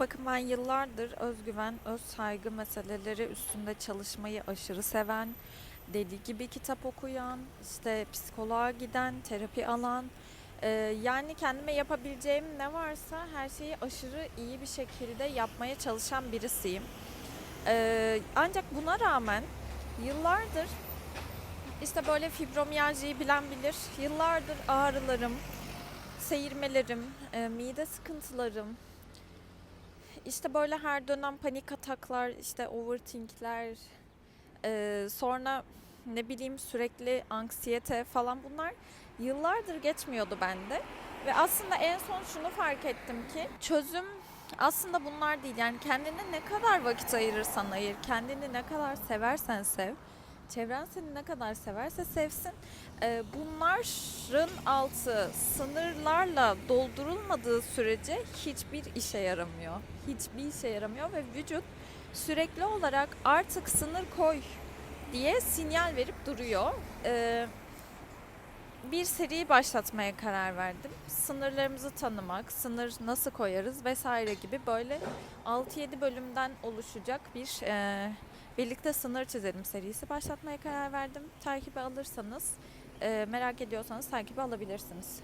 Bakın ben yıllardır özgüven, öz saygı meseleleri üstünde çalışmayı aşırı seven, deli gibi kitap okuyan, işte psikoloğa giden, terapi alan, e, yani kendime yapabileceğim ne varsa her şeyi aşırı iyi bir şekilde yapmaya çalışan birisiyim. E, ancak buna rağmen yıllardır işte böyle fibromiyaljiyi bilen bilir. Yıllardır ağrılarım, seyirmelerim, e, mide sıkıntılarım, işte böyle her dönem panik ataklar, işte overthinkler, e, sonra ne bileyim sürekli anksiyete falan bunlar yıllardır geçmiyordu bende. Ve aslında en son şunu fark ettim ki çözüm aslında bunlar değil. Yani kendine ne kadar vakit ayırırsan ayır, kendini ne kadar seversen sev, çevren seni ne kadar severse sevsin. e, bunların altı sınırlarla doldurulmadığı sürece hiçbir işe yaramıyor. Hiçbir işe yaramıyor ve vücut sürekli olarak artık sınır koy diye sinyal verip duruyor. Ee, bir seri başlatmaya karar verdim. Sınırlarımızı tanımak, sınır nasıl koyarız vesaire gibi böyle 6-7 bölümden oluşacak bir e, birlikte sınır çizelim serisi başlatmaya karar verdim. Takibi alırsanız, merak ediyorsanız takibi alabilirsiniz.